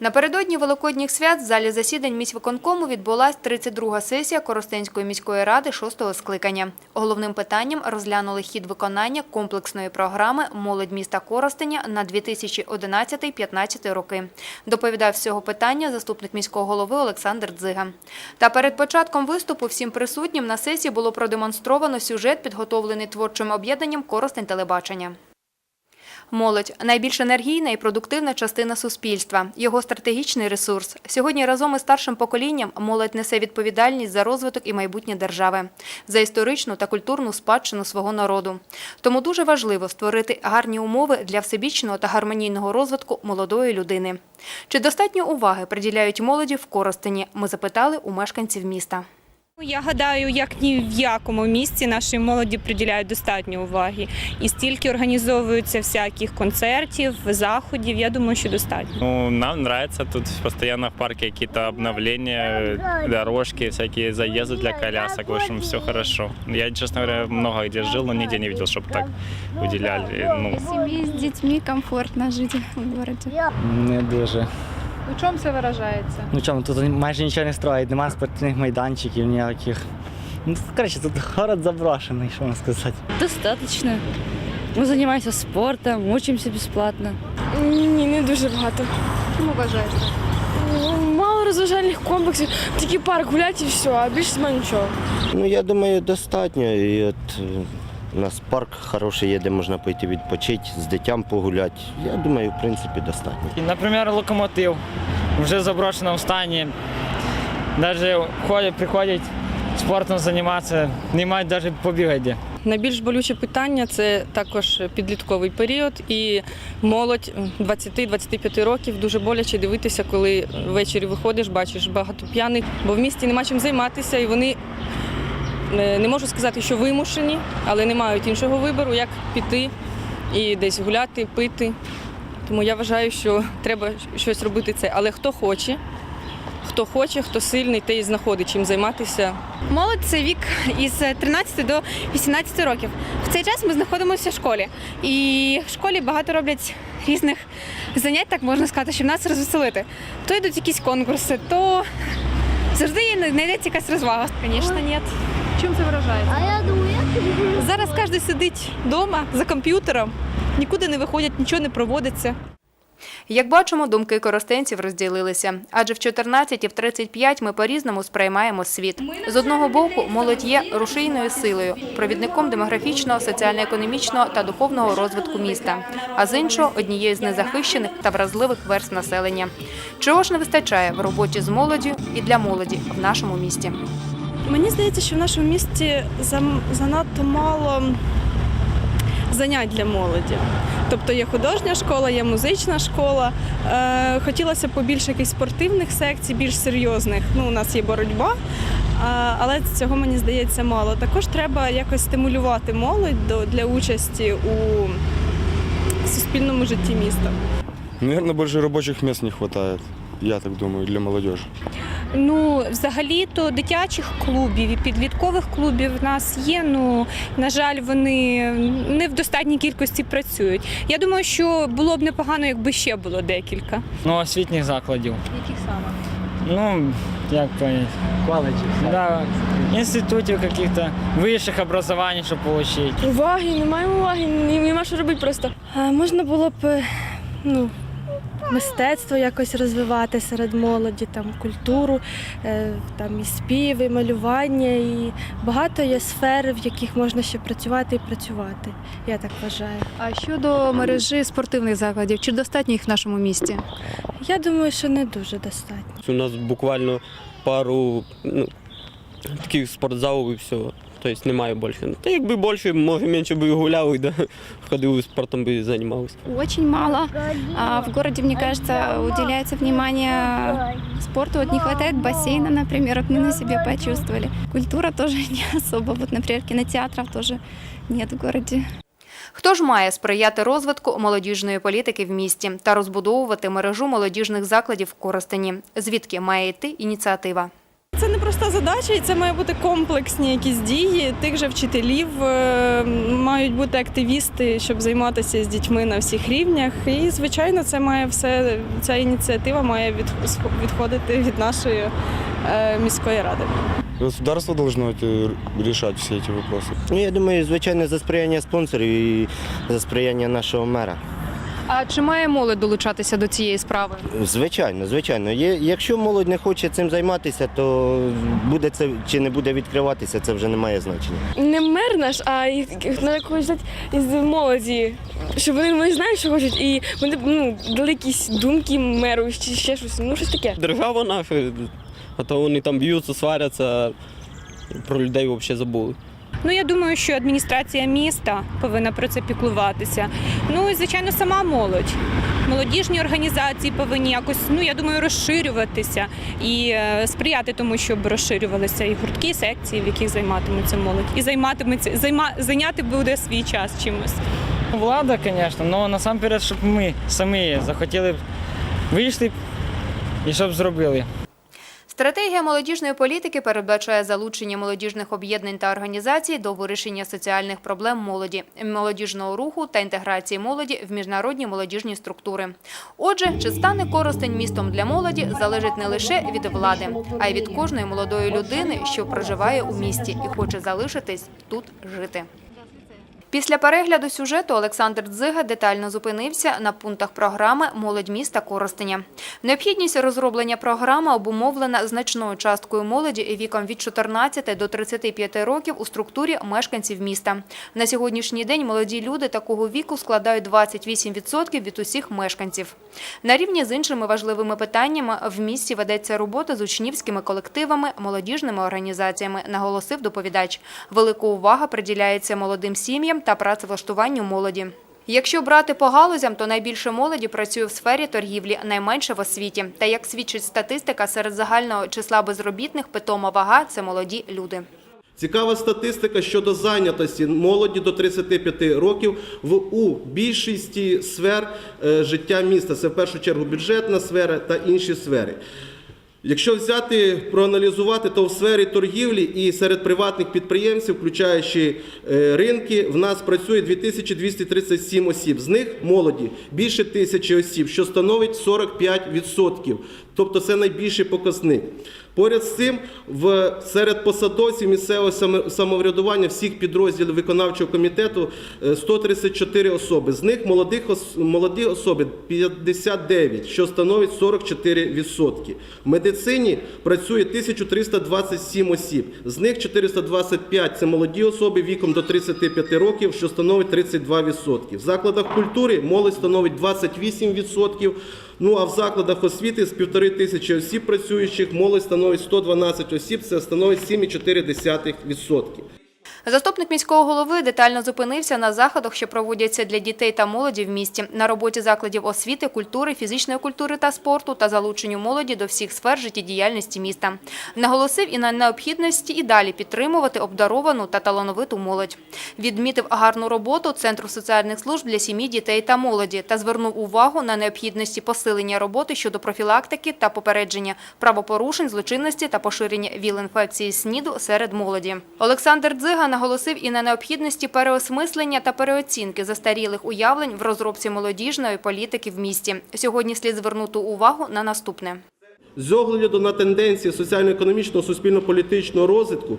Напередодні Великодніх свят в залі засідань міськвиконкому відбулась 32-га сесія Коростенської міської ради 6-го скликання. Головним питанням розглянули хід виконання комплексної програми «Молодь міста Коростеня» на 2011-15 роки. Доповідав з цього питання заступник міського голови Олександр Дзига. Та перед початком виступу всім присутнім на сесії було продемонстровано сюжет, підготовлений творчим об'єднанням «Коростень телебачення». Молодь найбільш енергійна і продуктивна частина суспільства, його стратегічний ресурс. Сьогодні разом із старшим поколінням молодь несе відповідальність за розвиток і майбутнє держави, за історичну та культурну спадщину свого народу. Тому дуже важливо створити гарні умови для всебічного та гармонійного розвитку молодої людини. Чи достатньо уваги приділяють молоді в Коростені? Ми запитали у мешканців міста. Я гадаю, як ні в якому місці нашій молоді приділяють достатньо уваги. І стільки організовуються всяких концертів, заходів. Я думаю, що достатньо. Ну, нам нравится тут постоянно в парке какие-то обновления, дорожки, всякие заезды для колясок. В общем, все хорошо. Я, честно говоря, много где жил, но нигде не видел, чтобы так уделяли. Ну, Семье с детьми комфортно жить в городе. Не дуже. У чому це виражається? Ну чому, тут майже нічого не строїть, немає спортивних майданчиків ніяких. Ну, коротше, тут город заброшений, що можна сказати. Достаточно. Мы занимаемся спортом, учимся бесплатно. Ні, не дуже багато. Чому вважаєте? Мало розважальних комплексів, тільки парк гулять і все, а більше немає нічого. Ну, я думаю, достатньо. І от у нас парк хороший є, де можна пойти відпочити, з дитям погуляти. Я думаю, в принципі, достатньо. І, Наприклад, локомотив вже в заброшеному стані. Навіть ходять, приходять спортом займатися, не мають навіть побігати. Найбільш болюче питання це також підлітковий період, і молодь 20-25 років дуже боляче дивитися, коли ввечері виходиш, бачиш багато п'яних, бо в місті нема чим займатися, і вони не можу сказати, що вимушені, але не мають іншого вибору, як піти і десь гуляти, пити. Тому я вважаю, що треба щось робити це. Але хто хоче, хто хоче, хто сильний, той і знаходить чим займатися. Молодь це вік із 13 до 18 років. В цей час ми знаходимося в школі. І в школі багато роблять різних занять, так можна сказати, щоб нас розвеселити. То йдуть якісь конкурси, то завжди знайдеться якась розвага. Звісно, ні. Чим це виражається? Зараз кожен сидить вдома за комп'ютером, нікуди не виходять, нічого не проводиться. Як бачимо, думки коростенців розділилися. Адже в 14 і в 35 ми по-різному сприймаємо світ. З одного боку, молодь є рушійною силою, провідником демографічного, соціально-економічного та духовного розвитку міста, а з іншого – однією з незахищених та вразливих верст населення. Чого ж не вистачає в роботі з молоддю і для молоді в нашому місті? Мені здається, що в нашому місті занадто мало занять для молоді. Тобто є художня школа, є музична школа. Е, хотілося б побільше якихось спортивних секцій, більш серйозних. Ну, у нас є боротьба, але цього мені здається мало. Також треба якось стимулювати молодь для участі у суспільному житті міста. Наверное, больше рабочих мест не хватает, я так думаю, для молодежи. Ну, взагалі-то дитячих клубів і підліткових клубів в нас є. Ну, на жаль, вони не в достатній кількості працюють. Я думаю, що було б непогано, якби ще було декілька. Ну, освітніх закладів. Яких саме? Ну, як понять, Коледжі. да, інститутів каких-то, вищих образувань, щоб отримати. Уваги, немає уваги, нема що робити просто. А, можна було б е, ну, мистецтво якось розвивати серед молоді, там, культуру, е, там, і спів, і малювання, і багато є сфер, в яких можна ще працювати і працювати. Я так вважаю. А щодо мережі спортивних закладів, чи достатньо їх в нашому місті? Я думаю, що не дуже достатньо. У нас буквально пару ну, таких спортзалів і все. Тобто немає більше. Та якби більше, може менше би гуляв, і да, ходив спортом би займався. Очень мало. А в городе, мне кажется, уделяется внимание спорту. Вот не хватает бассейна, например, вот мы на себе почувствовали. Культура тоже не особо. Вот, например, кинотеатров тоже нет в городе. Хто ж має сприяти розвитку молодіжної політики в місті та розбудовувати мережу молодіжних закладів в Коростені? Звідки має йти ініціатива? Це непроста задача, і це має бути комплексні якісь дії. Тих же вчителів е, мають бути активісти, щоб займатися з дітьми на всіх рівнях. І звичайно, це має все ця ініціатива має від, відходити від нашої е, міської ради. Государство должно это решать все эти вопросы. Ну, я думаю, звичайно, за сприяння спонсорів і за сприяння нашого мера. А чи має молодь долучатися до цієї справи? Звичайно, звичайно. Є, якщо молодь не хоче цим займатися, то буде це чи не буде відкриватися, це вже не має значення. Не мер наш, а на якогось взяти із молоді, щоб вони, вони знають, що хочуть, і вони ну, дали якісь думки меру, чи ще щось, ну щось таке. Держава наша, а то вони там б'ються, сваряться, про людей взагалі забули. Ну я думаю, що адміністрація міста повинна про це піклуватися. Ну і звичайно, сама молодь. Молодіжні організації повинні якось, ну я думаю, розширюватися і е, сприяти тому, щоб розширювалися і гуртки, і секції, в яких займатиметься молодь, і займатиметься займа, зайняти буде свій час чимось. Влада, звісно, але насамперед, щоб ми самі захотіли б вийшли і щоб зробили. Стратегія молодіжної політики передбачає залучення молодіжних об'єднань та організацій до вирішення соціальних проблем молоді, молодіжного руху та інтеграції молоді в міжнародні молодіжні структури. Отже, чи стане Коростень містом для молоді, залежить не лише від влади, а й від кожної молодої людини, що проживає у місті і хоче залишитись тут жити. Після перегляду сюжету Олександр Дзига детально зупинився на пунктах програми Молодь міста Коростеня. Необхідність розроблення програми обумовлена значною часткою молоді віком від 14 до 35 років у структурі мешканців міста. На сьогоднішній день молоді люди такого віку складають 28% від усіх мешканців. На рівні з іншими важливими питаннями в місті ведеться робота з учнівськими колективами, молодіжними організаціями, наголосив доповідач. Велика увага приділяється молодим сім'ям та працевлаштуванню молоді. Якщо брати по галузям, то найбільше молоді працює в сфері торгівлі, найменше в освіті. Та як свідчить статистика, серед загального числа безробітних питома вага – це молоді люди. Цікава статистика щодо зайнятості молоді до 35 років в у більшості сфер е, життя міста. Це в першу чергу бюджетна сфера та інші сфери. Якщо взяти проаналізувати, то в сфері торгівлі і серед приватних підприємців, включаючи е, ринки, в нас працює 2237 осіб. З них молоді більше тисячі осіб, що становить 45%. Тобто це найбільший показник. Поряд з цим, в, серед посадовців місцевого самоврядування всіх підрозділів виконавчого комітету е, 134 особи. З них молодих, молоді особи 59, що становить 44%. В медицині працює 1327 осіб. З них 425 – це молоді особи віком до 35 років, що становить 32%. В закладах культури молодь становить 28%. Ну а в закладах освіти з півтори тисячі осіб працюючих молодь становить 112 осіб, це становить 7,4%. Заступник міського голови детально зупинився на заходах, що проводяться для дітей та молоді в місті, на роботі закладів освіти, культури, фізичної культури та спорту та залученню молоді до всіх сфер життєдіяльності міста. Наголосив і на необхідності і далі підтримувати обдаровану та талановиту молодь. Відмітив гарну роботу Центру соціальних служб для сім'ї, дітей та молоді та звернув увагу на необхідності посилення роботи щодо профілактики та попередження правопорушень, злочинності та поширення ВІЛ-інфекції СНІДу серед молоді. Олександр Дзига наголосив і на необхідності переосмислення та переоцінки застарілих уявлень в розробці молодіжної політики в місті. Сьогодні слід звернути увагу на наступне. З огляду на тенденції соціально-економічного суспільно-політичного розвитку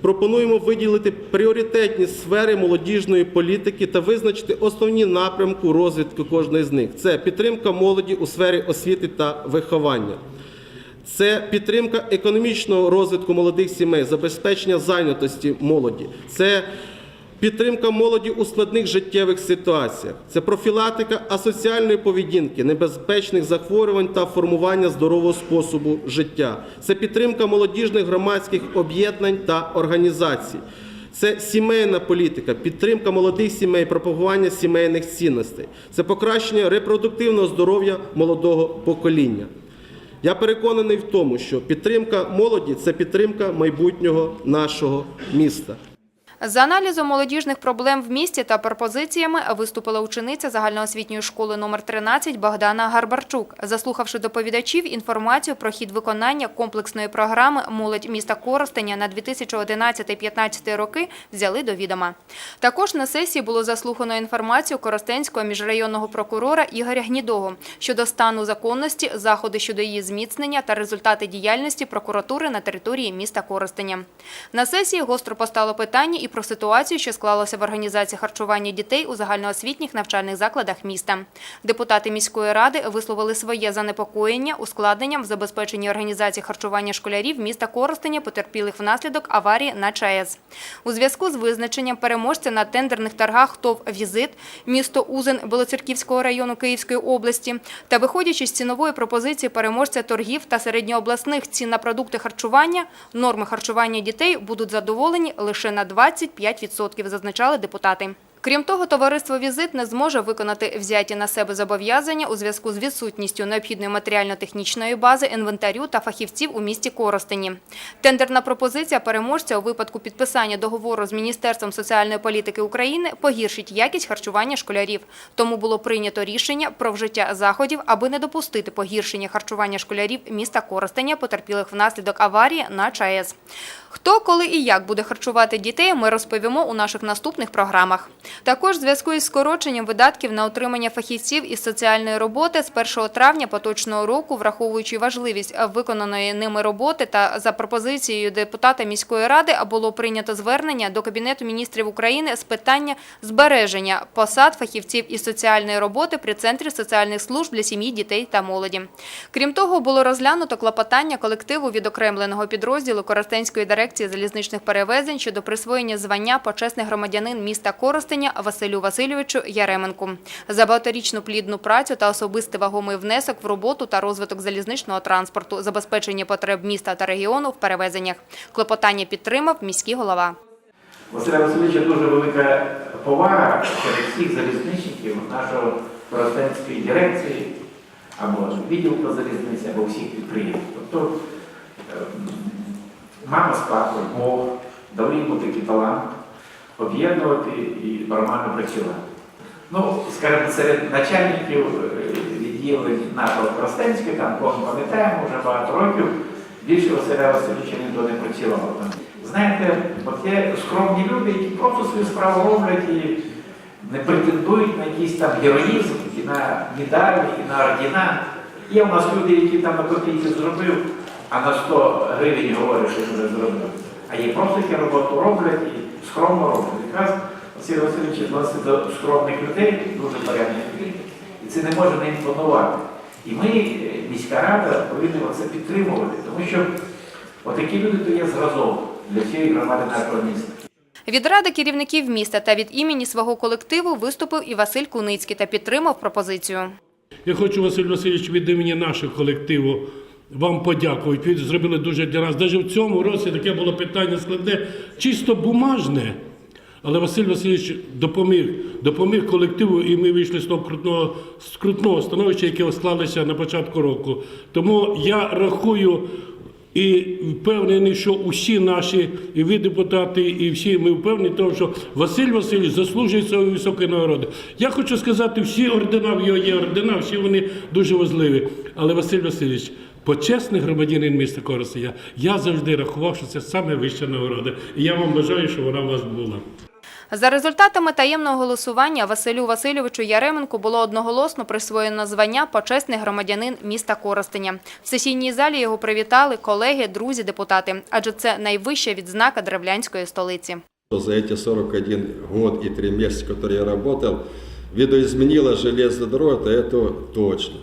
пропонуємо виділити пріоритетні сфери молодіжної політики та визначити основні напрямку розвитку кожної з них. Це підтримка молоді у сфері освіти та виховання. Це підтримка економічного розвитку молодих сімей, забезпечення зайнятості молоді. Це підтримка молоді у складних життєвих ситуаціях. Це профілактика асоціальної поведінки, небезпечних захворювань та формування здорового способу життя. Це підтримка молодіжних громадських об'єднань та організацій. Це сімейна політика, підтримка молодих сімей, пропагування сімейних цінностей. Це покращення репродуктивного здоров'я молодого покоління. Я переконаний в тому, що підтримка молоді це підтримка майбутнього нашого міста. За аналізом молодіжних проблем в місті та пропозиціями виступила учениця загальноосвітньої школи номер 13 Богдана Гарбарчук. Заслухавши доповідачів інформацію про хід виконання комплексної програми «Молодь міста Коростеня» на 2011-2015 роки, взяли до відома. Також на сесії було заслухано інформацію Коростенського міжрайонного прокурора Ігоря Гнідого щодо стану законності, заходи щодо її зміцнення та результати діяльності прокуратури на території міста Коростеня. На сесії гостро постало питання і про ситуацію, що склалося в організації харчування дітей у загальноосвітніх навчальних закладах міста. Депутати міської ради висловили своє занепокоєння ускладненням в забезпеченні організації харчування школярів міста Коростеня, потерпілих внаслідок аварії на ЧАЕС. У зв'язку з визначенням переможця на тендерних торгах ТОВ «Візит» місто Узен Білоцерківського району Київської області та виходячи з цінової пропозиції переможця торгів та середньообласних цін на продукти харчування, норми харчування дітей будуть задоволені лише на 25%, зазначали депутати. Крім того, товариство «Візит» не зможе виконати взяті на себе зобов'язання у зв'язку з відсутністю необхідної матеріально-технічної бази, інвентарю та фахівців у місті Коростені. Тендерна пропозиція переможця у випадку підписання договору з Міністерством соціальної політики України погіршить якість харчування школярів. Тому було прийнято рішення про вжиття заходів, аби не допустити погіршення харчування школярів міста Коростеня, потерпілих внаслідок аварії на ЧАЕС. Хто, коли і як буде харчувати дітей, ми розповімо у наших наступних програмах. Також зв'язку із скороченням видатків на утримання фахівців із соціальної роботи з 1 травня поточного року, враховуючи важливість виконаної ними роботи та за пропозицією депутата міської ради, було прийнято звернення до Кабінету міністрів України з питання збереження посад фахівців із соціальної роботи при Центрі соціальних служб для сім'ї, дітей та молоді. Крім того, було розглянуто клопотання колективу відокремленого підрозділу Коростенської дирекції залізничних перевезень щодо присвоєння звання почесний громадянин міста Коростеня Василю Васильовичу Яременку за багаторічну плідну працю та особистий вагомий внесок в роботу та розвиток залізничного транспорту, забезпечення потреб міста та регіону в перевезеннях. Клопотання підтримав міський голова. Василя Васильовича дуже велика повага серед всіх залізничників нашої Коростенської дирекції або відділку залізниці, або всіх підприємств. Тобто ем, мама з папою, Бог дали йому такий талант об'єднувати і нормально працювати. Ну, скажімо, серед начальників е, відділень нашого Коростенської, там кожен пам'ятаємо, вже багато років, більше Василя Васильовича ніхто не працював. Знаєте, от є скромні люди, які просто свою справу роблять і не претендують на якийсь там героїзм, і на медалі, і на ордена. Є у нас люди, які там на копійці зробив, а на 100 гривень говорять, що вже зробив. А є просто, які роботу роблять і скромно роблять. Якраз Василь Васильович відносить до скромних людей, дуже порядних людей, і це не може не імпонувати. І ми, е, міська рада, повинні це підтримувати, тому що отакі люди то є зразок для всієї громади нашого міста. Від ради керівників міста та від імені свого колективу виступив і Василь Куницький та підтримав пропозицію. Я хочу, Василь Васильович, від імені нашого колективу вам подякувати. Ви зробили дуже для нас. Навіть в цьому році таке було питання складне, чисто бумажне. Але Василь Васильович допоміг, допоміг колективу, і ми вийшли з того крутного, з крутного становища, яке склалося на початку року. Тому я рахую і впевнений, що усі наші, і ви депутати, і всі ми впевнені, тому, що Василь Васильович заслужує цієї високої нагороди. Я хочу сказати, всі ордена, в його є ордена, всі вони дуже важливі. Але Василь Васильович, почесний громадянин міста Коростеня, я завжди рахував, що це саме вища нагорода. І я вам бажаю, щоб вона у вас була. За результатами таємного голосування Василю Васильовичу Яременку було одноголосно присвоєно звання почесний громадянин міста Коростеня. В сесійній залі його привітали колеги, друзі, депутати, адже це найвища відзнака древлянської столиці. За эти 41 год и 3 месяца, которые я работал, видоизменила железная дорога, это точно.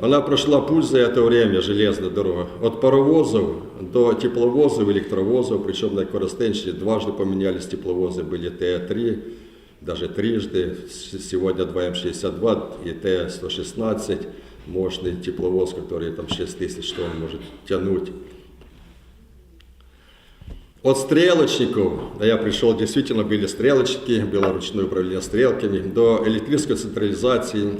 Она прошла путь за это время, железная дорога, от паровозов до тепловозов, электровозов, причем на Коростенщине дважды поменялись тепловозы, были Т-3, даже трижды, сегодня 2М62 и Т-116, мощный тепловоз, который там 6 тысяч тонн может тянуть. От стрелочников, да я пришел, действительно были стрелочники, было ручное управление стрелками, до электрической централизации,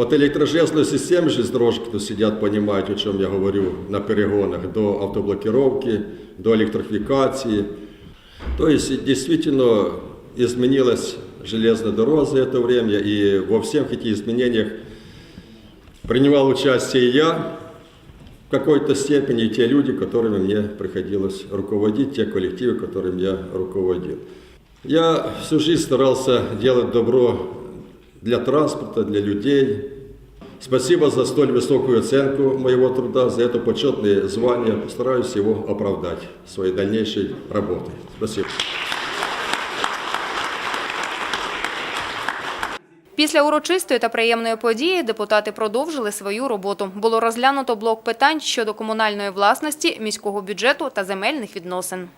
от електрожезної системи дорожки, хто сидять, розуміють, о чому я говорю на перегонах до автоблокировки, до електрифікації. Тобто, дійсно змінилась железна дорога за це время, і во всіх цих зміненнях приймав участь і я в какой-то степени, і ті люди, которыми мені приходилось руководить, ті колективи, которыми я руководил. Я всю жизнь старался делать добро для транспорта, для людей. Спасибо за столь высокую оценку моего труда, за это почетное звание. Постараюсь его оправдать своей дальнейшей работой. Спасибо. Після урочистої та приємної події депутати продовжили свою роботу. Було розглянуто блок питань щодо комунальної власності, міського бюджету та земельних відносин.